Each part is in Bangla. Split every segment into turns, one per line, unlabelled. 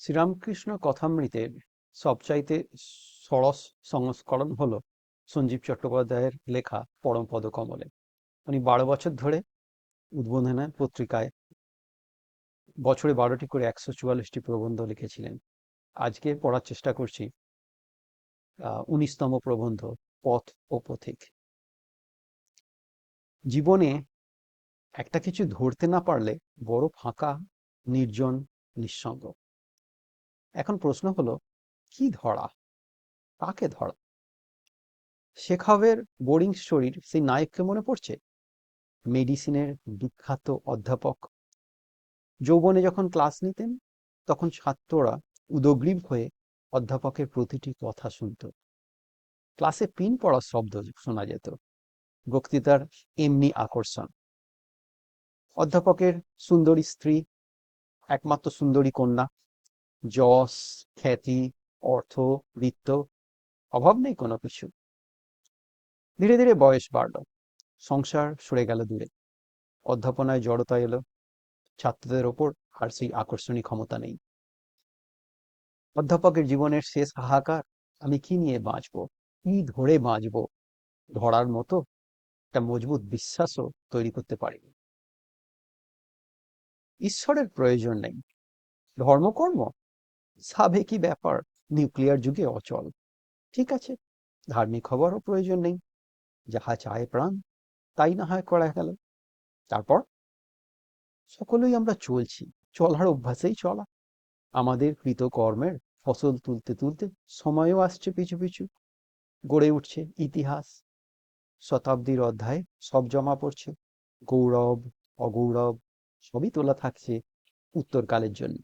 শ্রীরামকৃষ্ণ কথামৃতের সবচাইতে সরস সংস্করণ হল সঞ্জীব চট্টোপাধ্যায়ের লেখা পরমপদ কমলে। উনি বারো বছর ধরে উদ্বোধনা পত্রিকায় বছরে বারোটি করে একশো চুয়াল্লিশটি প্রবন্ধ লিখেছিলেন। আজকে পড়ার চেষ্টা করছি উনিশতম প্রবন্ধ, পথ ও পথিক। জীবনে একটা কিছু ধরতে না পারলে বড় ফাঁকা, নির্জন, নিঃসঙ্গ। এখন প্রশ্ন হলো, কি ধরা? কাকে ধরা? শেখাবের বোরিং স্টোরির সেই নায়ককে মনে পড়ছে? মেডিসিনের বিখ্যাত অধ্যাপক? যৌবনে যখন ক্লাস নিতেন, তখন ছাত্ররা উদগ্রীব হয়ে অধ্যাপকের প্রতিটি কথা শুনত। ক্লাসে পিন পড়ার শব্দ শোনা যেত। বক্তৃতার এমনি আকর্ষণ। অধ্যাপকের সুন্দরী স্ত্রী, একমাত্র সুন্দরী কন্যা যশ খ্যাতি, অর্থ, বৃত্ত, অভাব নেই কোনো কিছু। ধীরে ধীরে বয়স বাড়ল। সংসার সরে গেল দূরে। অধ্যাপনায় জড়তা এলো। ছাত্রদের ওপর আর সেই আকর্ষণী ক্ষমতা নেই। অধ্যাপকের জীবনের শেষ হাহাকার, আমি কি নিয়ে বাঁচবো? কি ধরে বাঁচবো? ধরার মতো একটা মজবুত বিশ্বাসও তৈরি করতে পারিনি। ঈশ্বরের প্রয়োজন নেই। ধর্মকর্ম সাবেকি ব্যাপার, নিউক্লিয়ার যুগে অচল। ঠিক আছে, ধার্মিক খবরও প্রয়োজন নেই। যাহা চায় প্রাণ, তাই না হয় করা গেল। তারপর? সকলেই আমরা চলছি, চলার অভ্যাসেই চলা। আমাদের কৃতকর্মের ফসল তুলতে তুলতে সময়ও আসছে পিছু পিছু। গড়ে উঠছে ইতিহাস। শতাব্দীর অধ্যায়ে সব জমা পড়ছে। গৌরব, অগৌরব, সবই তোলা থাকছে উত্তরকালের জন্য।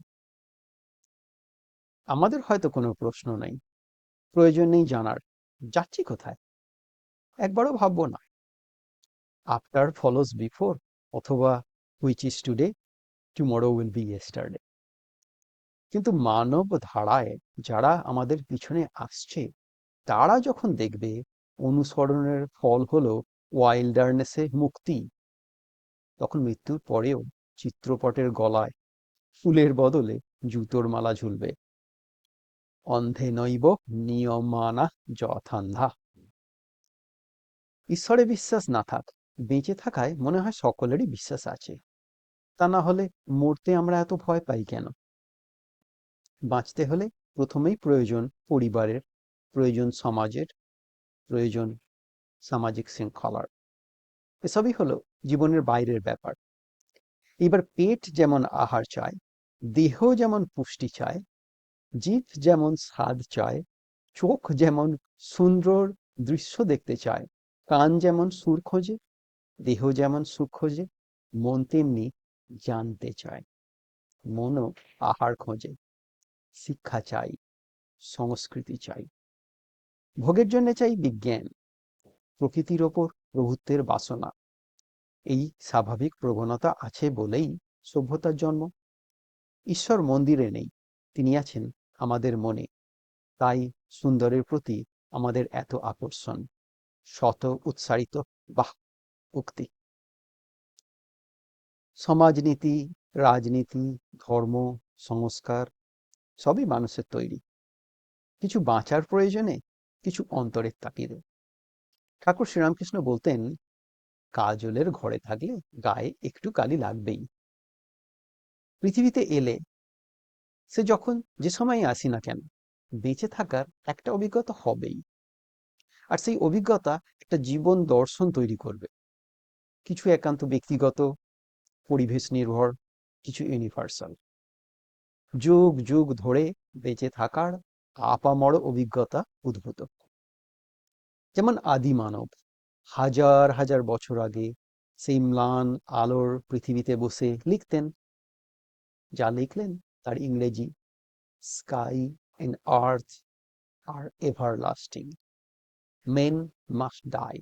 আমাদের হয়তো কোনো প্রশ্ন নেই। প্রয়োজন নেই জানার। যাচ্ছি কোথায়? একবারও ভাববো না। আফটার ফলোস বিফোর অথবা which is today tomorrow will be yesterday কিন্তু মানব ধারায় যারা আমাদের পিছনে আসছে, তারা যখন দেখবে, অনুসরণের ফল হলো ওয়াইল্ডারনেসে মুক্তি। তখন মৃত্যুর পরেও চিত্রপটের গলায় ফুলের বদলে জুতোর মালা ঝুলবে। অন্ধে নৈব নিয়মানা যথান্ধা। ঈশ্বরে বিশ্বাস না থাক, বেঁচে থাকায় মনে হয় সকলেরই বিশ্বাস আছে। তা না হলে মরতে আমরা এত ভয় পাই কেন? বাঁচতে হলে প্রথমেই প্রয়োজন পরিবারের, প্রয়োজন সমাজের, প্রয়োজন সামাজিক শৃঙ্খলার। এসবই হলো জীবনের বাইরের ব্যাপার। এবার পেট যেমন আহার চায়, দেহ যেমন পুষ্টি চায় জিভ যেমন স্বাদ চায়, চোখ যেমন সুন্দর দৃশ্য দেখতে চায়, কান যেমন সুর খোঁজে, দেহ যেমন সুখ খোঁজে, মন তেমনি জানতে চায়, মনও আহার খোঁজে, শিক্ষা চাই, সংস্কৃতি চাই। ভোগের জন্য চাই বিজ্ঞান, প্রকৃতির ওপর প্রভুত্বের বাসনা। এই স্বাভাবিক প্রবণতা আছে বলেই সভ্যতার জন্ম। ঈশ্বর মন্দিরে নেই, তিনি আছেন আমাদের মনে। তাই সুন্দরের প্রতি আমাদের এত আকর্ষণ। শত উৎসারিত, বাহ, উক্তি। সমাজনীতি, রাজনীতি, ধর্ম, সংস্কার, সবই মানুষের তৈরি। কিছু বাঁচার প্রয়োজনে কিছু অন্তরের তাকিদে ঠাকুর শ্রীরামকৃষ্ণ বলতেন, কাজলের ঘরে থাকলে গায়ে একটু কালি লাগবেই। পৃথিবীতে এলে সে যখন যে সময় আসি না কেন, বেঁচে থাকার একটা অভিজ্ঞতা হবেই। আর সেই অভিজ্ঞতা একটা জীবন দর্শন তৈরি করবে। কিছু একান্ত ব্যক্তিগত, পরিবেশ নির্ভর, কিছু ইউনিভার্সাল যুগ যুগ ধরে বেঁচে থাকার আপামর অভিজ্ঞতা উদ্ভূত। যেমন আদি মানব, হাজার হাজার বছর আগে সেই ম্লান আলোর পৃথিবীতে বসে লিখতেন। যা লিখলেন তার ইংরেজি, sky and earth are ever lasting men must die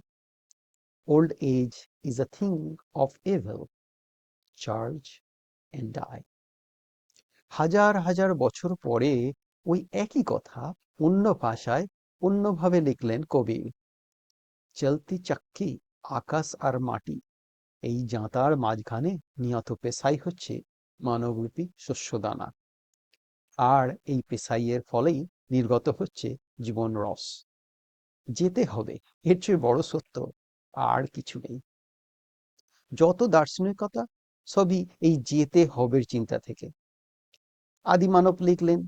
old age is a thing of evil charge and die হাজার হাজার বছর পরে ওই একই কথা অন্য ভাষায় অন্যভাবে লিখলেন কবি। চলতি চাক্কি, আকাশ আর মাটি, এই জাঁতার মাঝখানে নিয়ত পেশাই হচ্ছে। মানবরূপী শস্যদানা। আর এই পেশাইয়ের ফলেই নির্গত হচ্ছে জীবন রস। যেতে হবে, এর চেয়ে বড় সত্য আর কিছু নেই। যত দার্শনিকতা, সবই এই যেতে হবের চিন্তা থেকে। আদিমানব লিখলেন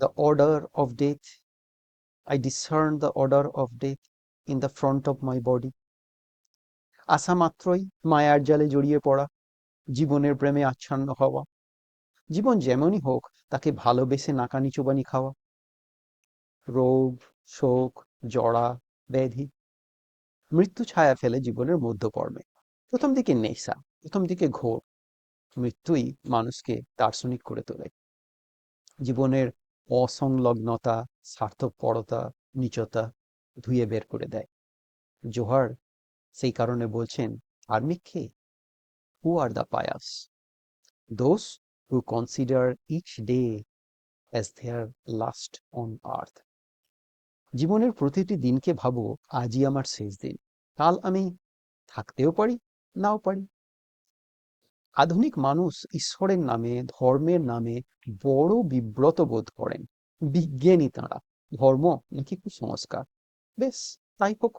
the order of death I discern the order of death in the front of my body আসা মাত্রই মায়ার জালে জড়িয়ে পড়া জীবনের প্রেমে আচ্ছন্ন হওয়া। জীবন যেমনই হোক, তাকে ভালোবেসে নাকানি চোবানি খাওয়া। রোগ, শোক জড়া ব্যাধি, মৃত্যু ছায়া ফেলে জীবনের মধ্যপর্বে প্রথম দিকে নেশা, প্রথম দিকে ঘোর। মৃত্যুই মানুষকে দার্শনিক করে তোলে। জীবনের অসংলগ্নতা, স্বার্থপরতা, নিচতা ধুয়ে বের করে দেয়। জোহার সেই কারণে বলছেন আর্মিক কে who are the pious those who consider each day as their last on earth জীবনের প্রতিটি দিনকে ভাবো, আজই আমার শেষ দিন। কাল আমি থাকতেও পারি, নাও পারি। আধুনিক মানুষ ঈশ্বরের নামে, ধর্মের নামে বড় বিব্রত বোধ করেন। বিজ্ঞানী তাঁরা, ধর্ম নাকি কুসংস্কার? বেশ, তাই হোক।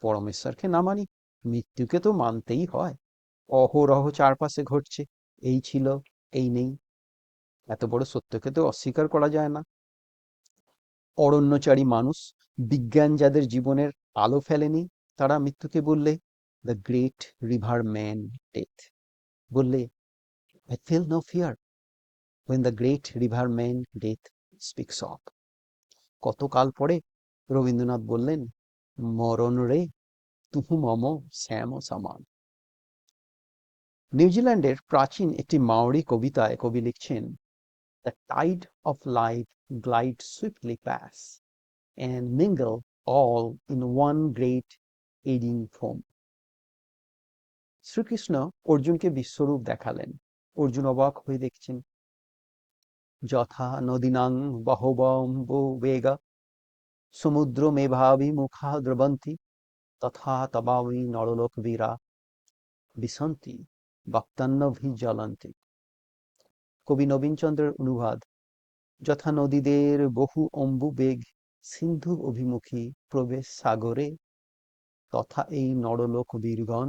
পরমেশ্বরকে না মানি, মৃত্যুকে তো মানতেই হয়। অহরহ চারপাশে ঘটছে। এই ছিল, এই নেই। এত বড় সত্যকে তো অস্বীকার করা যায় না। অরণ্যচারী মানুষ, বিজ্ঞান যাদের জীবনের আলো ফেলেনি, তারা মৃত্যুকে বললে the great river man death বললে I feel no fear when the great river man death speaks of কতকাল পরে রবীন্দ্রনাথ বললেন, মরণ রে, তুহু মম শ্যাম সমান। নিউজিল্যান্ডের প্রাচীন একটি মাওরি কবিতায় কবি লিখছেন the tide of life glide swiftly pass and mingle all in one great eddying foam Shrikrishna অর্জুনকে বিশ্বরূপ দেখালেন। অর্জুন অবাক হয়ে দেখছেন, যথা নদীনাং বহবম্বো সমুদ্র মেভাবি মুখা দ্রবন্তী, তথা তবাবি নরলোক বীরা বিসন্তি বক্তান্নভি জ্বলন্তি কবি নবীনচন্দ্রের অনুবাদ, যথা নদীদের বহু অম্বু বেগ সিন্ধু অভিমুখী প্রবেশ সাগরে, তথা এই নরলোক বীরগণ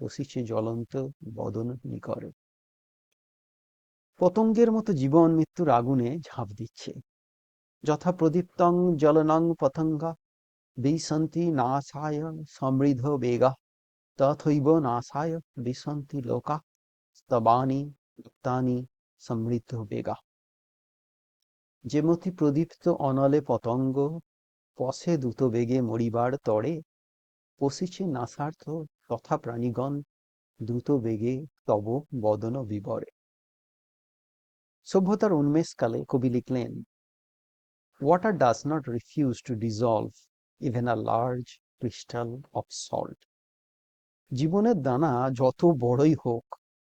বসিছে জ্বলন্ত বদন নিকরে। পতঙ্গের মতো জীবন মৃত্যুর আগুনে ঝাঁপ দিচ্ছে। যথা প্রদীপ্তং জলনং পতঙ্গা, বিসন্তি নাশায় সমৃদ্ধ বেগা তথৈব নাশায় বিসন্তি লোকা স্তবানি মুক্তানি সমৃদ্ধ বেগা যেমতি প্রদীপ্ত অনলে পতঙ্গ পথে দ্রুত বেগে মরিবার তরে পশিছে নাসার্থ তথা প্রাণীগণ দ্রুত বেগে তব বদন বিবরে সভ্যতার উন্মেষকালে কবি লিখলেন water does not refuse to dissolve even a large crystal of salt জীবনের দানা যত বড়ই হোক,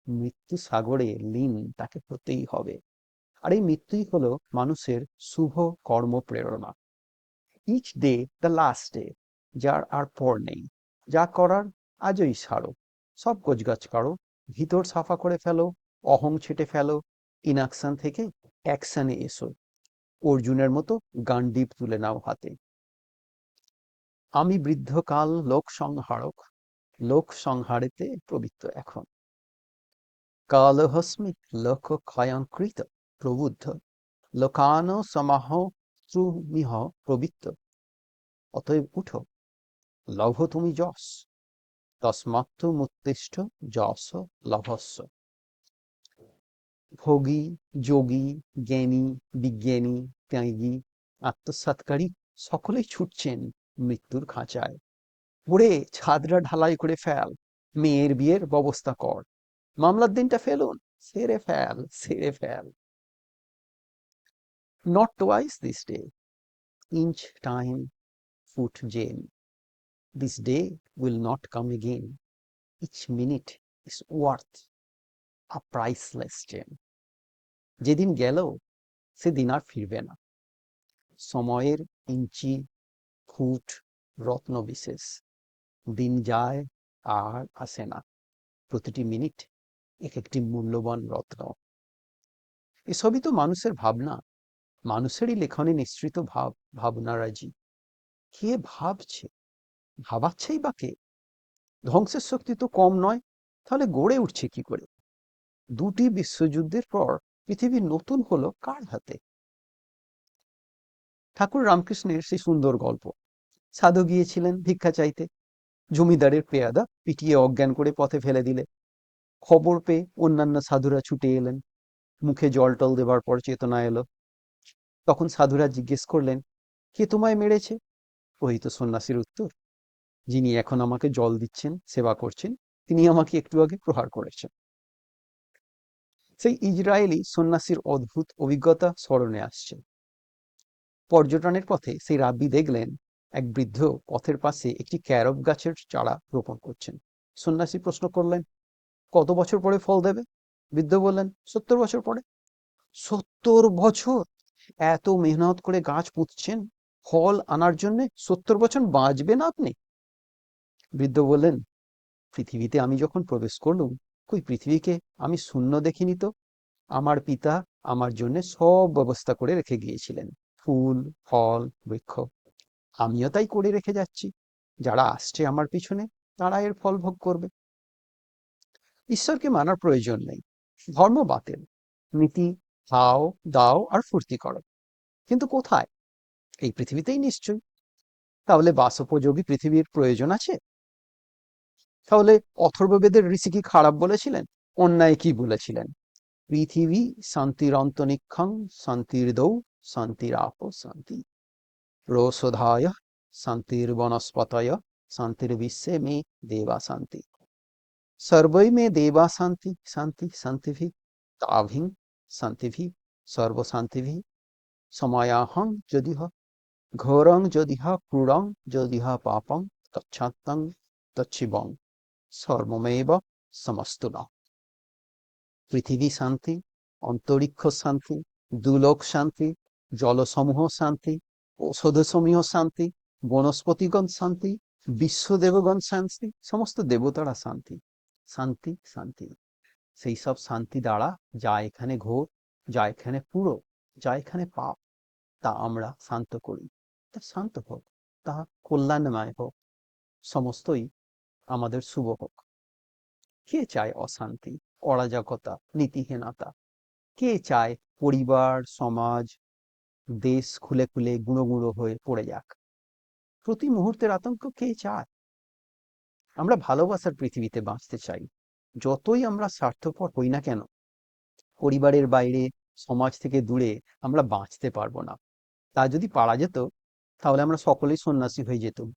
মৃত্যু সাগরে লীন তাকে হতেই হবে। আর এই মৃত্যুই হলো মানুষের শুভ কর্ম প্রেরণা। Each day the last day যার আর পর নেই। যা করার, আজই সারো। সব গোছগাছ করো ভিতর সাফা করে ফেলো, অহং ছেটে ফেলো ইনাকশন থেকে অ্যাকশনে এসো। অর্জুনের মতো গান্ডিপ তুলে নাও হাতে। আমি বৃদ্ধকাল, লোক সংহারক লোক সংহারেতে প্রবৃত্ত এখন। কালহস্মি লোক ক্ষয়ঙ্কৃত প্রবুদ্ধ, লোকান সমাহ ত্রুমিহ প্রবৃত্ত। অতএব উঠো, লভ তুমি যশ, তস্মাত্ত মুত্তিষ্ঠ যশ লভস্য। ভোগী, যোগী, জ্ঞানী, বিজ্ঞানী, ত্যাগী, আত্মসাৎকারী সকলেই ছুটছেন মৃত্যুর খাঁচায়। পড়ে ছাদরা ঢালাই করে ফেল। মেয়ের বিয়ের ব্যবস্থা কর। মামলার দিনটা ফেলুন। সেরে ফেল সেরে fail. Not twice this day inch time foot gem this day will not come again each minute is worth a priceless gem যেদিন গেল, সেদিন আর ফিরবে না। সময়ের ইঞ্চি, ফুট রত্ন বিশেষ দিন যায় আর আসে না। প্রতিটি মিনিট এক একটি মূল্যবান রত্ন। এসবই তো মানুষের ভাবনা। মানুষেরই লেখনে নিঃসৃত ভাব, ভাবনারাজি। কে ভাবছে? ভাবাচ্ছেই বা কে? ধ্বংসের শক্তি তো কম নয়, তাহলে গড়ে উঠছে কি করে? দুটি বিশ্বযুদ্ধের পর পৃথিবী নতুন হলো কার হাতে? ঠাকুর রামকৃষ্ণের সেই সুন্দর গল্প। সাধু গিয়েছিলেন ভিক্ষা চাইতে। জমিদারের পেয়াদা পিটিয়ে অজ্ঞান করে পথে ফেলে দিলে। খবর পেয়ে অন্যান্য সাধুরা ছুটে এলেন। মুখে জল টল দেবার পর চেতনা এলো। তখন সাধুরা জিজ্ঞেস করলেন, কে তোমায় মেরেছে? ওই তো সন্ন্যাসীর উত্তর, যিনি এখন আমাকে জল দিচ্ছেন, সেবা করছেন, তিনি আমাকে একটু আগে প্রহার করেছেন। সেই ইসরায়েলি সন্ন্যাসীর অদ্ভুত অভিজ্ঞতা স্মরণে আসছে। পর্যটনের পথে সেই রাব্বি দেখলেন এক বৃদ্ধ পথের পাশে একটি ক্যারব গাছের চারা রোপণ করছেন। সন্ন্যাসী প্রশ্ন করলেন, কত বছর পরে ফল দেবে? বৃদ্ধ বললেন, সত্তর বছর পরে। সত্তর বছর? এত মেহনত করে গাছ পুঁতছেন? ফল আনার জন্য সত্তর বছর বাঁচবেন আপনি? বৃদ্ধ বললেন, পৃথিবীতে আমি যখন প্রবেশ করলুম, কই পৃথিবীকে আমি শূন্য দেখিনি তো? আমার পিতা আমার জন্য সব ব্যবস্থা করে রেখে গিয়েছিলেন। ফুল, ফল, বৃক্ষ আমিও তাই করে রেখে যাচ্ছি। যারা আসছে আমার পিছনে, তারা এর ফল ভোগ করবে। ঈশ্বরকে মানার প্রয়োজন নেই। ধর্ম বাতিল। নীতি, খাও, দাও আর ফুর্তি করো। কিন্তু কোথায়? এই পৃথিবীতেই নিশ্চয়ই। তাহলে বাসোপযোগী পৃথিবীর প্রয়োজন আছে? তাহলে অথর্ববেদের ঋষি কি খারাপ বলেছিলেন? অন্যায় কি বলেছিলেন? পৃথিবী শান্তির অন্তনিক্ষং, শান্তির দৌ, শান্তির আহ শান্তি। রোষধায় শান্তির বনস্পতয় শান্তির বিশ্বে মে দেবা শান্তি সর্বৈ মে দেবা শান্তি শান্তি শান্তিভি তাভিং শান্তিভি সর্বশান্তিভি সময়াহং যদিহ ঘোরং যদিহ ক্রূরং যদিহ পাপং তচ্ছাত্তং তচ্ছিবং সর্বমেব সমস্ত না পৃথিবী শান্তি অন্তরিক্ষ শান্তি দুলোক শান্তি জলসমূহ শান্তি ঔষধসমূহ শান্তি, বনস্পতিগণ শান্তি, বিশ্বদেবগণ শান্তি, সমস্ত দেবতারা শান্তি। শান্তি শান্তি। সেই সব শান্তি দ্বারা যা এখানে ঘোর, যা এখানে পুরো, যা এখানে পাপ, তা আমরা শান্ত করি। তা শান্ত হোক, তা কল্যাণময় হোক, সমস্তই আমাদের শুভ হোক। কে চায় অশান্তি, অরাজকতা, নীতিহীনতা? কে চায় পরিবার, সমাজ দেশ খুলে খুলে গুঁড়ো গুঁড়ো হয়ে পড়ে যাক। প্রতি মুহূর্তের আতঙ্ক কে চায়? আমরা ভালোবাসার পৃথিবীতে বাঁচতে চাই, যতই আমরা স্বার্থপর হই না কেন। পরিবারের বাইরে, সমাজ থেকে দূরে আমরা বাঁচতে পারব না। তা যদি পারা যেত, তাহলে আমরা সকলেই সন্ন্যাসী হয়ে যেতুম।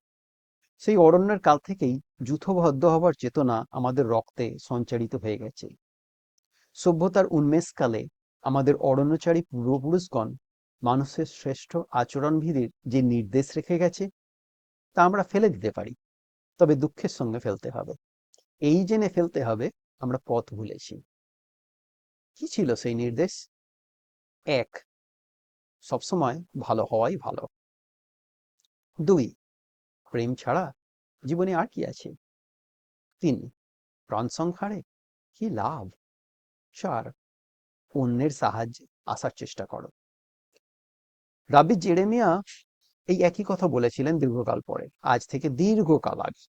সেই অরণ্যের কাল থেকেই যূথবদ্ধ হবার চেতনা আমাদের রক্তে সঞ্চারিত হয়ে গেছে। সভ্যতার উন্মেষকালে আমাদের অরণ্যচারী পূর্বপুরুষগণ মানুষের শ্রেষ্ঠ আচরণবিধির যে নির্দেশ রেখে গেছে, তা আমরা ফেলে দিতে পারি। তবে দুঃখের সঙ্গে ফেলতে হবে। এই জেনে ফেলতে হবে, আমরা পথ ভুলেছি। কি ছিল সেই নির্দেশ? এক, সবসময় ভালো হওয়াই ভালো। দুই, প্রেম ছাড়া জীবনে আর কি আছে? তিন, প্রাণ সংহারে কি লাভ? চার, অন্যের সাহায্যে আসার চেষ্টা করো। রাবি জেরেমিয়া এই একই কথা বলেছিলেন দীর্ঘকাল পরে। আজ থেকে দীর্ঘকাল আগে।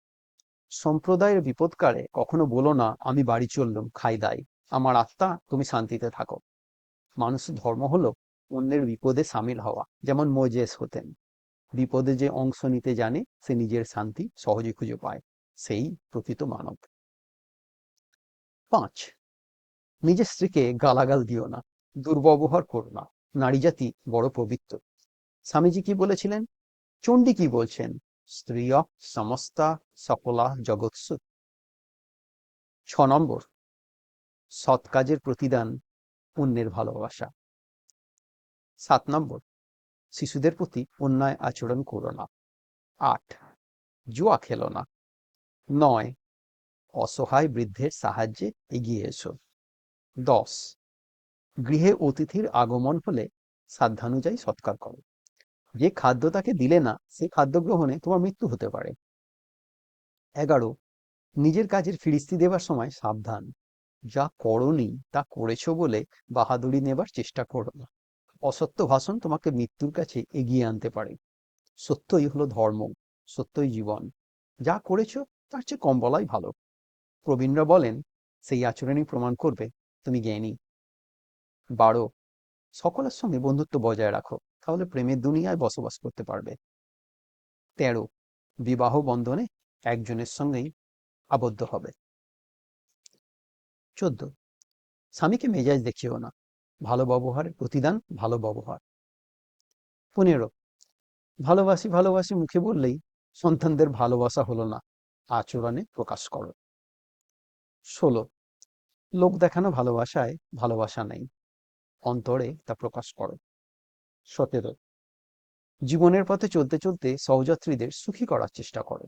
সম্প্রদায়ের বিপদকালে কখনো বলো না, আমি বাড়ি চললুম, খাই দাই। আমার আত্মা, তুমি শান্তিতে থাকো। মানুষের ধর্ম হলো অন্যের বিপদে সামিল হওয়া, যেমন মোজেস হতেন। বিপদে যে অংশ নিতে জানে, সে নিজের শান্তি সহজে খুঁজে পায়। সেই প্রকৃত মানব। পাঁচ, নিজের স্ত্রীকে গালাগাল দিও না, দুর্ব্যবহার করো না। নারী জাতি বড় পবিত্র। স্বামীজি কি বলেছিলেন? চণ্ডী কি বলছেন? স্ত্রিয় সমস্তা সকলা জগৎসু। ছ নম্বর, সৎ কাজের প্রতিদান অন্যের ভালোবাসা। সাত নম্বর, শিশুদের প্রতি অন্যায় আচরণ করো না। আট, জুয়া খেলো না। নয়, অসহায় বৃদ্ধের সাহায্যে এগিয়ে এসো। দশ গৃহে অতিথির আগমন হলে সাধ্যানুযায়ী সৎকার করো। যে খাদ্য তাকে দিলে না, সে খাদ্য গ্রহণে তোমার মৃত্যু হতে পারে। এগারো, নিজের কাজের ফিরিস্তি দেবার সময় সাবধান। যা করনি, তা করেছ বলে বাহাদুরি নেবার চেষ্টা করো না। অসত্য ভাষণ তোমাকে মৃত্যুর কাছে এগিয়ে আনতে পারে। সত্যই হলো ধর্ম, সত্যই জীবন। যা করেছ, তার চেয়ে কম বলাই ভালো। প্রবীণরা বলেন, সেই আচরণই প্রমাণ করবে তুমি জ্ঞানী। বারো সকলের সঙ্গে বন্ধুত্ব বজায় রাখো। তাহলে প্রেমের দুনিয়ায় বসবাস করতে পারবে। তেরো, বিবাহ বন্ধনে একজনের সঙ্গেই আবদ্ধ হবে। চোদ্দ, স্বামীকে মেজাজ দেখিও না। ভালো ব্যবহারের প্রতিদান ভালো ব্যবহার। পনেরো, ভালোবাসি ভালোবাসি মুখে বললেই সন্তানদের ভালোবাসা হলো না। আচরণে প্রকাশ করো। ষোলো, লোক দেখানো ভালোবাসায় ভালোবাসা নেই। অন্তরে তা প্রকাশ করো। সতেরো, জীবনের পথে চলতে চলতে সহযাত্রীদের সুখী করার চেষ্টা করো।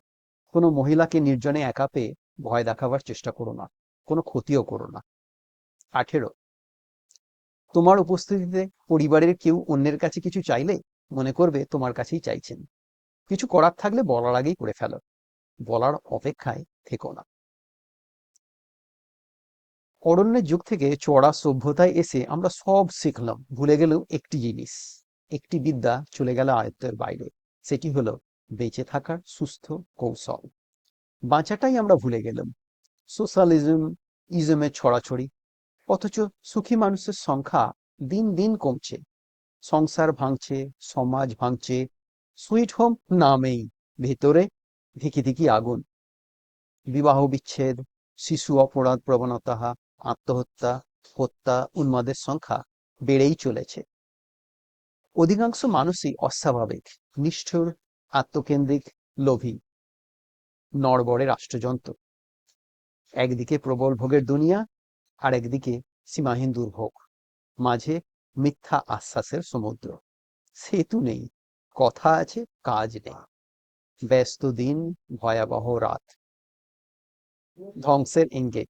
কোনো মহিলাকে নির্জনে একা পেয়ে ভয় দেখাবার চেষ্টা করো না, কোনো ক্ষতিও করো না। আঠেরো, তোমার উপস্থিতিতে পরিবারের কেউ অন্যের কাছে কিছু চাইলে মনে করবে তোমার কাছেই চাইছেন। কিছু করার থাকলে বলার আগেই করে ফেলো। বলার অপেক্ষায় থেকো না। অরণ্যের যুগ থেকে চড়া সভ্যতায় এসে আমরা সব শিখলাম। ভুলে গেলেও একটি জিনিস, একটি বিদ্যা চলে গেল আয়ত্তের বাইরে। সেটি হলো বেঁচে থাকার সুস্থ কৌশল। বাঁচাটাই আমরা ভুলে গেলাম। সোশ্যালিজম ইজমের ছড়াছড়ি, অথচ সুখী মানুষের সংখ্যা দিন দিন কমছে। সংসার ভাঙছে, সমাজ ভাঙছে, সুইট হোম নামেই ভেতরে ধিকি ধিকি আগুন। বিবাহ বিচ্ছেদ, শিশু অপরাধ প্রবণতা আত্মহত্যা, হত্যা, উন্মাদের সংখ্যা বেড়েই চলেছে। অধিকাংশ মানুষই অস্বাভাবিক, নিষ্ঠুর, আত্মকেন্দ্রিক, লোভী, নড়বড়ে রাষ্ট্রযন্ত্র। একদিকে প্রবল ভোগের দুনিয়া, আর একদিকে সীমাহীন দুর্ভোগ, মাঝে মিথ্যা আশ্বাসের সমুদ্র। সেতু নেই, কথা আছে, কাজ নেই। ব্যস্ত দিন, ভয়াবহ রাত। ধ্বংসের ইঙ্গিত।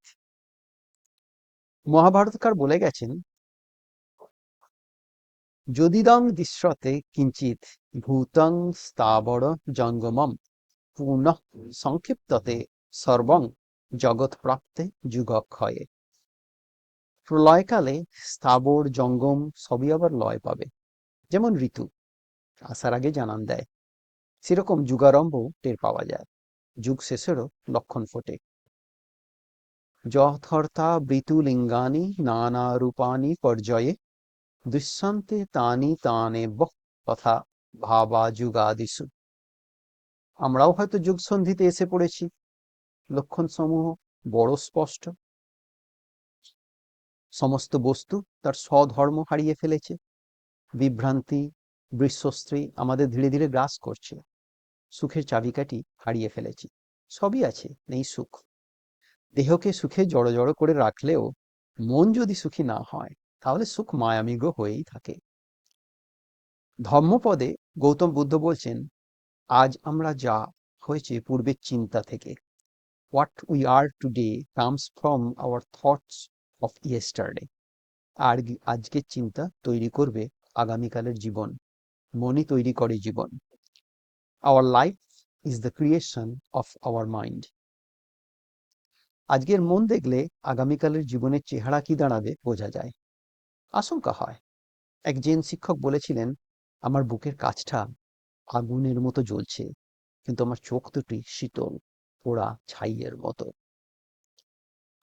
মহাভারতকার বলে গেছেন, যদিদং দৃশ্যতে কিঞ্চিত ভূতং স্থাবর জঙ্গমম, পুনঃ সংক্ষিপ্ততে সর্বং জগৎ প্রাপ্তে যুগক্ষয়ে। প্রলয়কালে স্থাবর জঙ্গম সবই আবার লয় পাবে, যেমন ঋতু, আসার আগে জানান দেয়। সেরকম যুগারম্ভ টের পাওয়া যায়, যুগ শেষেরও লক্ষণ ফোটে। যথর্থা বৃতুলিঙ্গানি নানা রূপানি পর্যায়ে, দৃশ্যন্তে তানি তানে তথা ভাবা যুগাদিসু আমরাও হয়তো যুগ সন্ধিতে এসে পড়েছি। লক্ষণ সমূহ বড় স্পষ্ট। সমস্ত বস্তু তার স্বধর্ম হারিয়ে ফেলেছে। বিভ্রান্তি বৃশ্বস্ত্রী আমাদের ধীরে ধীরে গ্রাস করছে। সুখের চাবিকাটি হারিয়ে ফেলেছি। সবই আছে, নেই সুখ। দেহকে সুখে জড়ো জড়ো করে রাখলেও মন যদি সুখী না হয়, তাহলে সুখ মায়ামিগ হয়েই থাকে। ধর্মপদে গৌতম বুদ্ধ বলছেন, আজ আমরা যা হয়েছে পূর্বের চিন্তা থেকে। What we are today comes from our thoughts of yesterday আর আজকের চিন্তা তৈরি করবে আগামীকালের জীবন। মনই তৈরি করে জীবন। Our life is the creation of our mind আজকের মন দেখলে আগামীকালের জীবনের চেহারা কি দাঁড়াবে বোঝা যায়। আশঙ্কা হয়। এক জেন শিক্ষক বলেছিলেন, আমার বুকের কাছটা আগুনের মতো জ্বলছে, কিন্তু আমার চোখ দুটি শীতল, পোড়া ছাইয়ের মতো।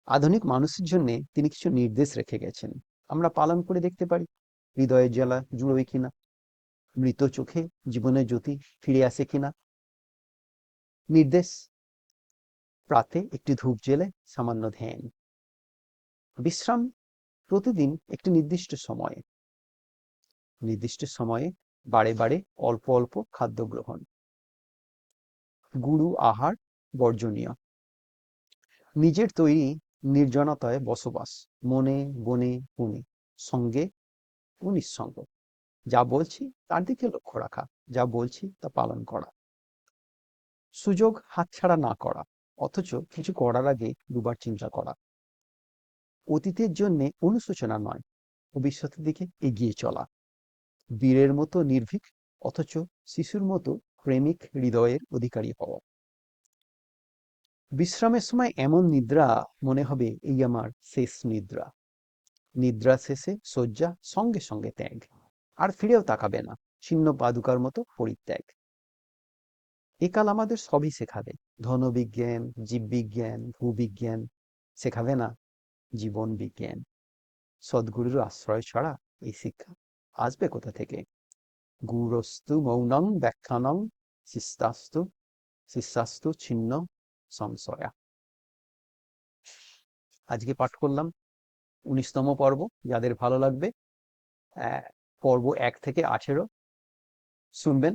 আধুনিক মানুষের জন্য তিনি কিছু নির্দেশ রেখে গেছেন। আমরা পালন করে দেখতে পারি হৃদয়ের জ্বালা জুড়োয় কিনা, মৃত চোখে জীবনের জ্যোতি ফিরে আসে কিনা। নির্দেশ প্রাতে একটি ধূপ জেলে সামান্য ধ্যান। বিশ্রাম প্রতিদিন একটি নির্দিষ্ট সময়ে। নির্দিষ্ট সময়ে বারে বারে অল্প অল্প খাদ্য গ্রহণ। গুরু আহার বর্জনীয়। নিজের তৈরি নির্জনতায় বসবাস, মনে, বনে, পুনে, সঙ্গে ও যা বলছি তার দিকে লক্ষ্য রাখা, যা বলছি তা পালন করা। সুযোগ হাতছাড়া না করা। অথচ কিছু করার আগে দুবার চিন্তা করা। অতীতের জন্যে অনুশোচনা নয়, ভবিষ্যতের দিকে এগিয়ে চলা। বীরের মতো নির্ভীক অথচ শিশুর মতো প্রেমিক হৃদয়ের অধিকারী হওয়া। বিশ্রামের সময় এমন নিদ্রা মনে হবে এই আমার শেষ নিদ্রা। নিদ্রা শেষে শয্যা সঙ্গে সঙ্গে ত্যাগ। আর ফিরেও তাকাবে না, ছিন্ন পাদুকার মতো পরিত্যাগ। একাল আমাদের সবই শেখাবে। ধনবিজ্ঞান, জীববিজ্ঞান, ভূবিজ্ঞান শেখাবে না জীবন বিজ্ঞান সদ্গুরুর আশ্রয় ছাড়া এই শিক্ষা আসবে কোথা থেকে? গুরস্তু মৌনং ব্যাখ্যানং শিষ্টাস্তু শিষ্যাস্তু ছিন্ন সংশয়া। আজকে পাঠ করলাম উনিশতম পর্ব, যাদের ভালো লাগবে পর্ব এক থেকে আঠেরো। শুনবেন।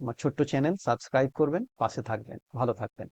আমার ছোট্ট চ্যানেল সাবস্ক্রাইব করবেন পাশে থাকবেন। ভালো থাকবেন।